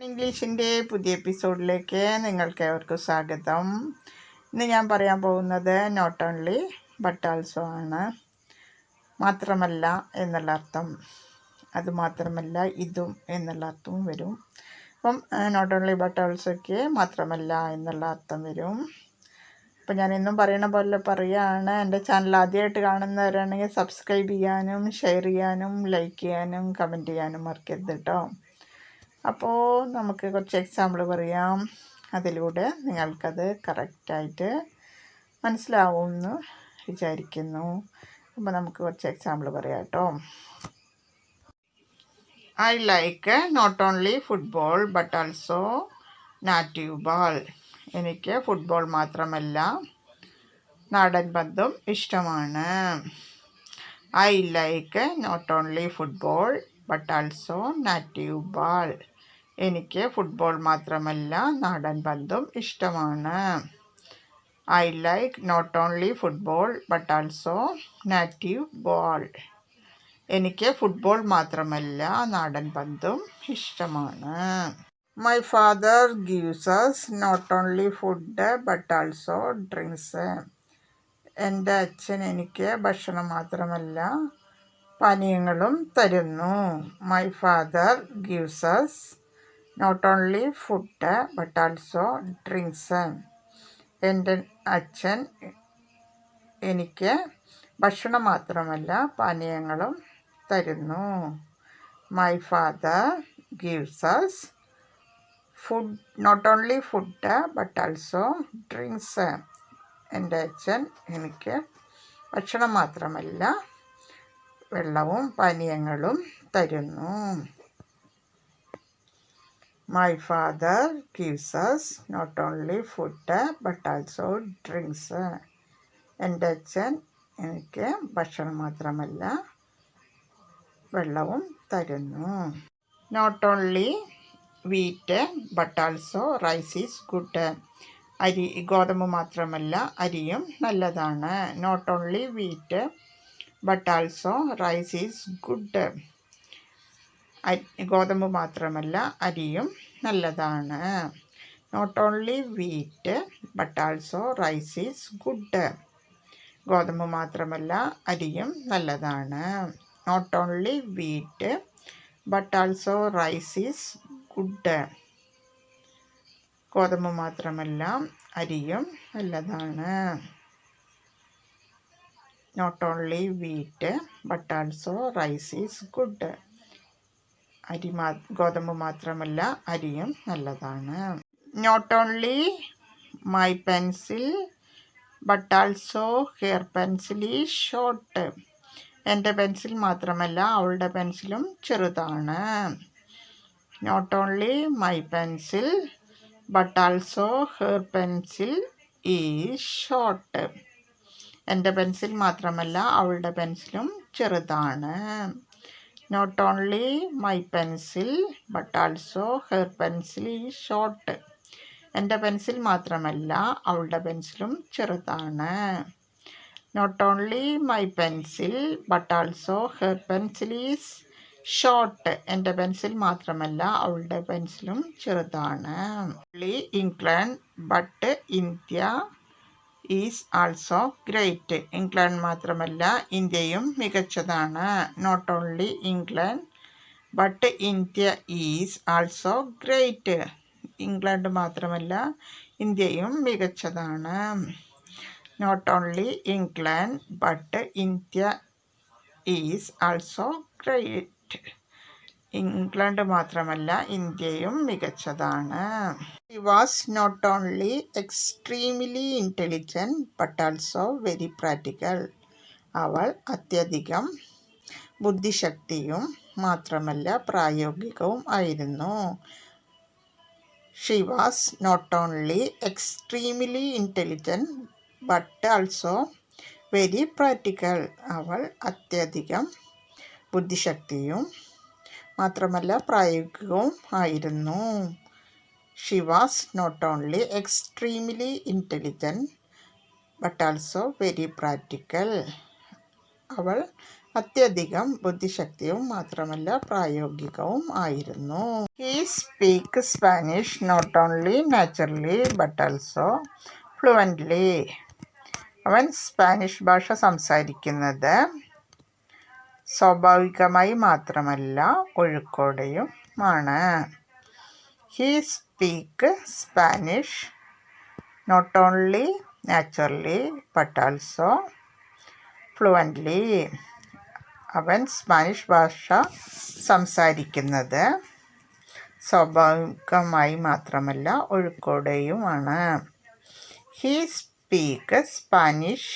ഇംഗ്ലീഷിന്റെ പുതിയ എപ്പിസോഡിലേക്ക് നിങ്ങൾക്ക് ഏവർക്കും സ്വാഗതം. ഇന്ന് ഞാൻ പറയാൻ പോകുന്നത് നോട്ട് ഓൺലി ബട്ട് ആൾസോ ആണ്. മാത്രമല്ല എന്നുള്ള അർത്ഥം അത് മാത്രമല്ല ഇതും എന്നുള്ള അർത്ഥവും വരും. അപ്പം നോട്ട് ഓൺലി ബട്ട് ആൾസോയ്ക്ക് മാത്രമല്ല എന്നുള്ള അർത്ഥം വരും. അപ്പം ഞാൻ ഇന്നും പറയണ പോലെ പറയുകയാണ് എന്റെ ചാനൽ ആദ്യമായിട്ട് കാണുന്നവരാണെങ്കിൽ സബ്സ്ക്രൈബ് ചെയ്യാനും ഷെയർ ചെയ്യാനും ലൈക്ക് ചെയ്യാനും കമന്റ് ചെയ്യാനും മറക്കരുത് കേട്ടോ. അപ്പോൾ നമുക്ക് കുറച്ച് എക്സാമ്പിൾ പറയാം. അതിലൂടെ നിങ്ങൾക്കത് കറക്റ്റായിട്ട് മനസ്സിലാവുമെന്ന് വിചാരിക്കുന്നു. അപ്പോൾ നമുക്ക് കുറച്ച് എക്സാമ്പിൾ പറയാം കേട്ടോ. I like not only football but also native ball എനിക്ക് ഫുട്ബോൾ മാത്രമല്ല നാടൻ പന്തും ഇഷ്ടമാണ്. I like not only football but also native ball എനിക്ക് ഫുട്ബോൾ മാത്രമല്ല നാടൻ പന്തും ഇഷ്ടമാണ്. I like not only football but also native ball എനിക്ക് ഫുട്ബോൾ മാത്രമല്ല നാടൻ പന്തും ഇഷ്ടമാണ്. My father gives us not only food but also drinks എന്റെ അച്ഛൻ എനിക്ക് ഭക്ഷണം മാത്രമല്ല പാനീയങ്ങളും തരുന്നു. My father gives us not only food but also drinks എന്റെ അച്ഛൻ എനിക്ക് ഭക്ഷണം മാത്രമല്ല പാനീയങ്ങളും തരുന്നു. My father gives us food not only food but also drinks എന്റെ അച്ഛൻ എനിക്ക് ഭക്ഷണം മാത്രമല്ല വെള്ളവും പാനീയങ്ങളും തരുന്നു. My father gives us not only food but also drinks എന്റെ അച്ഛൻ എനിക്ക് ഭക്ഷണം മാത്രമല്ല വെള്ളവും തരുന്നു. Not only wheat but also rice is good അരി ഗോതമ്പ് മാത്രമല്ല അരിയും നല്ലതാണ്. Not only wheat but also rice is good ഗോതമ്പ് മാത്രമല്ല അരിയും നല്ലതാണ്. Not only wheat but also rice is good ഗോതമ്പ് മാത്രമല്ല അരിയും നല്ലതാണ്. Not only wheat but also rice is good ഗോതമ്പ് മാത്രമല്ല അരിയും നല്ലതാണ്. Not only wheat but also rice is good അരി മാ ഗോതമ്പ് മാത്രമല്ല അരിയും നല്ലതാണ്. Not only my pencil but also hair pencil ഈ ഷോർട്ട് എന്റെ പെൻസിൽ മാത്രമല്ല അവളുടെ പെൻസിലും ചെറുതാണ്. Not only my pencil but also hair pencil ഈ ഷോർട്ട് എന്റെ പെൻസിൽ മാത്രമല്ല അവളുടെ പെൻസിലും ചെറുതാണ്. Not only my pencil but also her pencil ഈ ഷോർട്ട് എന്റെ പെൻസിൽ മാത്രമല്ല അവളുടെ പെൻസിലും ചെറുതാണ്. Not only my pencil but also her pencil is short എന്റെ പെൻസിൽ മാത്രമല്ല അവളുടെ പെൻസിലും ചെറുതാണ്. England but India is also great England മാത്രമല്ല ഇന്ത്യയും മികച്ചതാണ്. Not only England but India is also great England മാത്രമല്ല ഇന്ത്യയും മികച്ചതാണ്. Not only England but India is also great England മാത്രമല്ല ഇന്ത്യയും മികച്ചതാണ്. He was not only extremely intelligent but also very practical അവൾ അത്യധികം ബുദ്ധിശക്തിയും മാത്രമല്ല പ്രായോഗികവും ആയിരുന്നു. She was not only extremely intelligent but also very practical അവൾ അത്യധികം ബുദ്ധിശക്തിയും മാത്രമല്ല പ്രായോഗികവും ആയിരുന്നു. She was not only extremely intelligent but also very practical അവൾ അത്യധികം ബുദ്ധിശക്തിയും മാത്രമല്ല പ്രായോഗികവും ആയിരുന്നു. He speak Spanish not only naturally but also fluently അവൻ സ്പാനിഷ് ഭാഷ സംസാരിക്കുന്നത് സ്വാഭാവികമായി മാത്രമല്ല ഒഴുക്കോടെയുമാണ് he speak Spanish not only naturally but also fluently അവൻ സ്പാനിഷ് ഭാഷ സംസാരിക്കുന്നത് സ്വാഭാവികമായി മാത്രമല്ല ഒഴുക്കോടെയുമാണ് he speak Spanish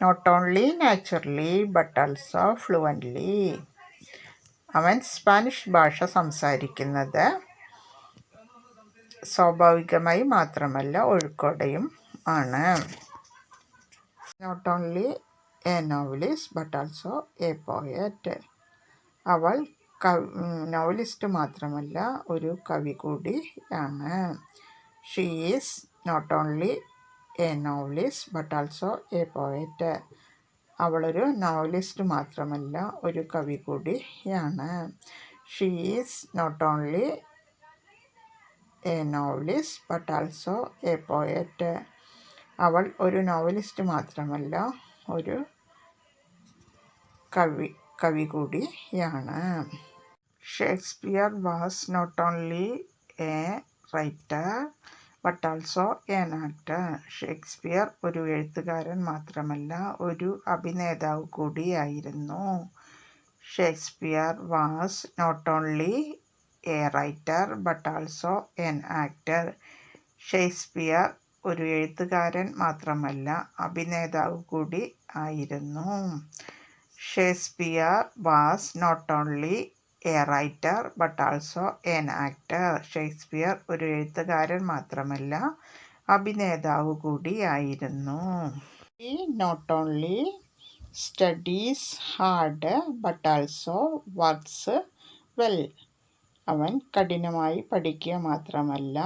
not only naturally but also fluently അവൻ സ്പാനിഷ് ഭാഷ സംസാരിക്കുന്നത് സ്വാഭാവികമായി മാത്രമല്ല ഒഴുക്കോടെയും ആണ്. Not only a novelist but also a poet അവൾ നോവലിസ്റ്റ് മാത്രമല്ല ഒരു കവി കൂടിയാണ് she is not only a novelist but also a poet അവളൊരു നോവലിസ്റ്റ് മാത്രമല്ല ഒരു കവി കൂടിയാണ്. She is not only a novelist but also a poet അവൾ ഒരു നോവലിസ്റ്റ് മാത്രമല്ല ഒരു കവി കവി കൂടിയാണ്. Shakespeare was not only a writer but also an actor Shakespeare ഒരു എഴുത്തുകാരൻ മാത്രമല്ല ഒരു അഭിനേതാവ് കൂടിയായിരുന്നു. Shakespeare was not only a writer but also an actor Shakespeare ഒരു എഴുത്തുകാരൻ മാത്രമല്ല അഭിനേതാവ് കൂടി ആയിരുന്നു. Shakespeare was not only a writer but also an actor. Shakespeare ഒരു എഴുത്തുകാരൻ മാത്രമല്ല അഭിനേതാവ് കൂടിയായിരുന്നു he not only studies hard but also works well അവൻ കഠിനമായി പഠിക്കുക മാത്രമല്ല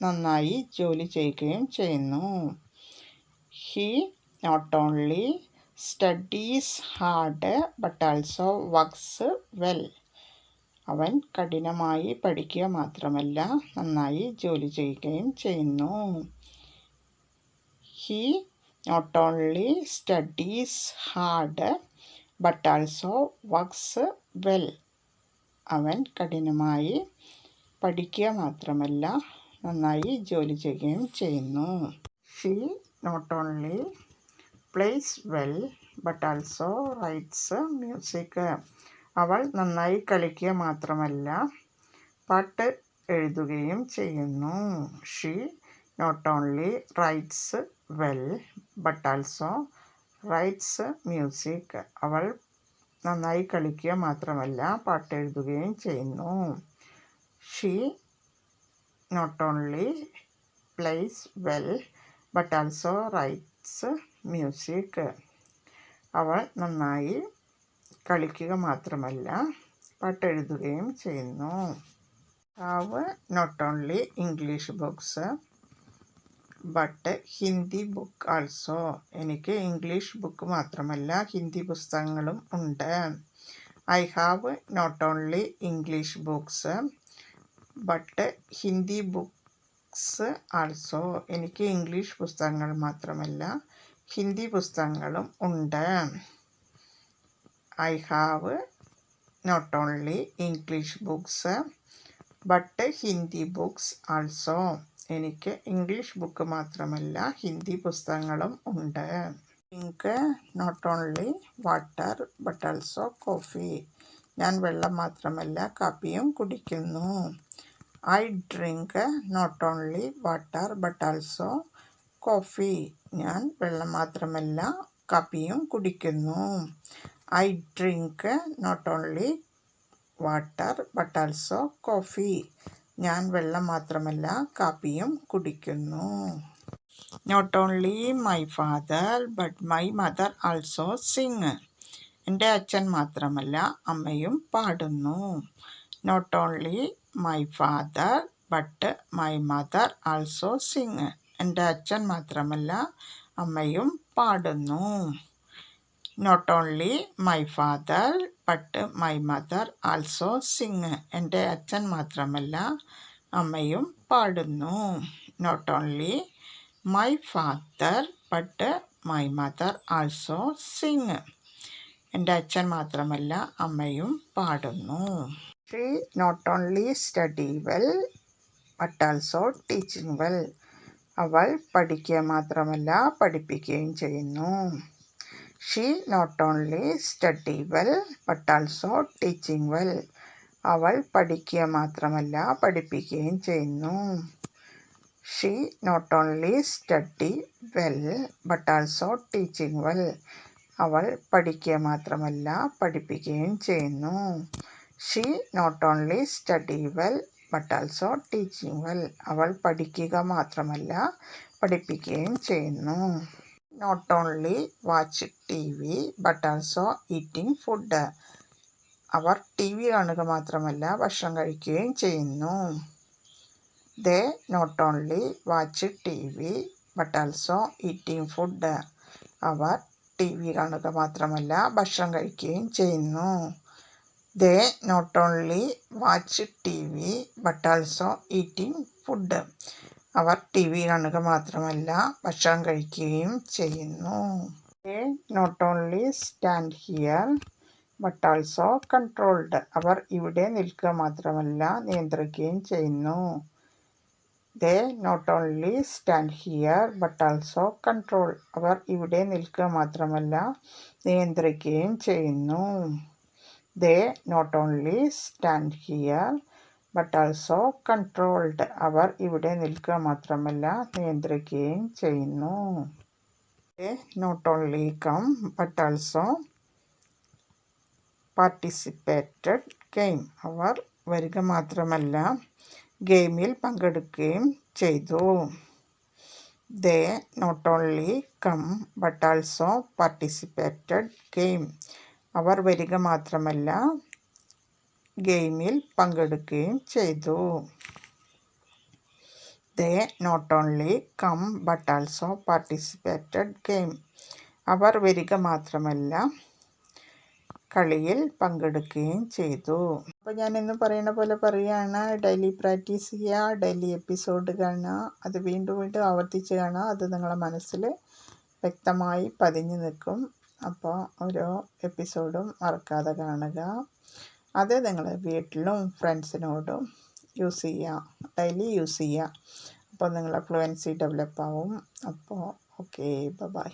നന്നായി ജോലി ചെയ്യുകയും ചെയ്യുന്നു. He not only studies hard but also works well അവൻ കഠിനമായി പഠിക്കുക മാത്രമല്ല നന്നായി ജോലി ചെയ്യുകയും ചെയ്യുന്നു. He not only studies hard but also works well അവൻ കഠിനമായി പഠിക്കുക മാത്രമല്ല നന്നായി ജോലി ചെയ്യുകയും ചെയ്യുന്നു. She not only plays well but also writes music അവൾ നന്നായി കളിക്കുക മാത്രമല്ല പാട്ട് എഴുതുകയും ചെയ്യുന്നു. She not only writes well but also writes music അവൾ നന്നായി കളിക്കുക മാത്രമല്ല പാട്ട് എഴുതുകയും ചെയ്യുന്നു. She not only plays well but also writes music. അവൾ നന്നായി കളിക്കുക മാത്രമല്ല പാട്ടെഴുതുകയും ചെയ്യുന്നു. Have not only English books but Hindi book also എനിക്ക് ഇംഗ്ലീഷ് ബുക്ക് മാത്രമല്ല ഹിന്ദി പുസ്തകങ്ങളും ഉണ്ട്. I have not only English books but Hindi books also എനിക്ക് ഇംഗ്ലീഷ് പുസ്തകങ്ങൾ മാത്രമല്ല ഹിന്ദി പുസ്തകങ്ങളും ഉണ്ട്. I have not only English books but Hindi books also എനിക്ക് ഇംഗ്ലീഷ് ബുക്ക് മാത്രമല്ല ഹിന്ദി പുസ്തകങ്ങളും ഉണ്ട്. Drink not only water but also coffee ഞാൻ വെള്ളം മാത്രമല്ല കാപ്പിയും കുടിക്കുന്നു. I drink not only water but also coffee ഞാൻ വെള്ളം മാത്രമല്ല കാപ്പിയും കുടിക്കുന്നു. I drink not only water but also coffee. ഞാൻ വെള്ളം മാത്രമല്ല കാപ്പിയും കുടിക്കുന്നു. Not only my father but my mother also sing. എന്റെ അച്ഛൻ മാത്രമല്ല അമ്മയും പാടുന്നു. Not only my father but my mother also sing. എന്റെ അച്ഛൻ മാത്രമല്ല അമ്മയും പാടുന്നു. Not only my father but my mother also sing എന്റെ അച്ഛൻ മാത്രമല്ല അമ്മയും പാടുന്നു. Not only my father but my mother also sing എന്റെ അച്ഛൻ മാത്രമല്ല അമ്മയും പാടുന്നു. She not only study well but also teaching well അവൾ പഠിക്കുക മാത്രമല്ല പഠിപ്പിക്കുകയും ചെയ്യുന്നു. She not only study well but also teaching well അവൾ പഠിക്കുക മാത്രമല്ല പഠിപ്പിക്കുകയും ചെയ്യുന്നു. She not only study well but also teaching well അവൾ പഠിക്കുക മാത്രമല്ല പഠിപ്പിക്കുകയും ചെയ്യുന്നു. She not only study well but also teaching well അവൾ പഠിക്കുക മാത്രമല്ല പഠിപ്പിക്കുകയും ചെയ്യുന്നു. Not only watch T V but also eating food our T V കാണുക മാത്രമല്ല ഭക്ഷണം കഴിക്കുകയും ചെയ്യുന്നു. They not only watch T V but also eating food our T V കാണുക മാത്രമല്ല ഭക്ഷണം കഴിക്കുകയും ചെയ്യുന്നു. They not only watch T V but also eating food our T V കാണുക മാത്രമല്ല ഭക്ഷണം കഴിക്കുകയും ചെയ്യുന്നു. They not only stand here but also controlled അവർ ഇവിടെ നിൽക്കുക മാത്രമല്ല നിയന്ത്രിക്കുകയും ചെയ്യുന്നു. They not only stand here but also control അവർ ഇവിടെ നിൽക്കുക മാത്രമല്ല നിയന്ത്രിക്കുകയും ചെയ്യുന്നു. They not only stand here but also controlled അവർ ഇവിടെ നിൽക്കുക മാത്രമല്ല നിയന്ത്രിക്കുകയും ചെയ്യുന്നു. They not only come but also participated game അവർ വരിക മാത്രമല്ല ഗെയിമിൽ പങ്കെടുക്കുകയും ചെയ്തു. They not only come but also participated game അവർ വരിക മാത്രമല്ല ഗെയിമിൽ പങ്കെടുക്കുകയും ചെയ്തു. They not only come but also participated game അവർ വരിക മാത്രമല്ല കളിയിൽ പങ്കെടുക്കുകയും ചെയ്തു. അപ്പോൾ ഞാൻ ഇന്ന് പറയുന്ന പോലെ പറയുകയാണ് ഡെയിലി പ്രാക്ടീസ് ചെയ്യുക ഡെയിലി എപ്പിസോഡ് കാണുക അത് വീണ്ടും വീണ്ടും ആവർത്തിച്ച് കാണുക അത് നിങ്ങളുടെ മനസ്സിൽ വ്യക്തമായി പതിഞ്ഞു നിൽക്കും. അപ്പോൾ ഓരോ എപ്പിസോഡും മറക്കാതെ കാണുക. അത് നിങ്ങൾ വീട്ടിലും ഫ്രണ്ട്സിനോടും യൂസ് ചെയ്യുക. ഡെയിലി യൂസ് ചെയ്യുക. അപ്പോൾ നിങ്ങളെ ഫ്ലുവൻസി ഡെവലപ്പ് ആവും അപ്പോൾ ഓക്കെ ബൈ.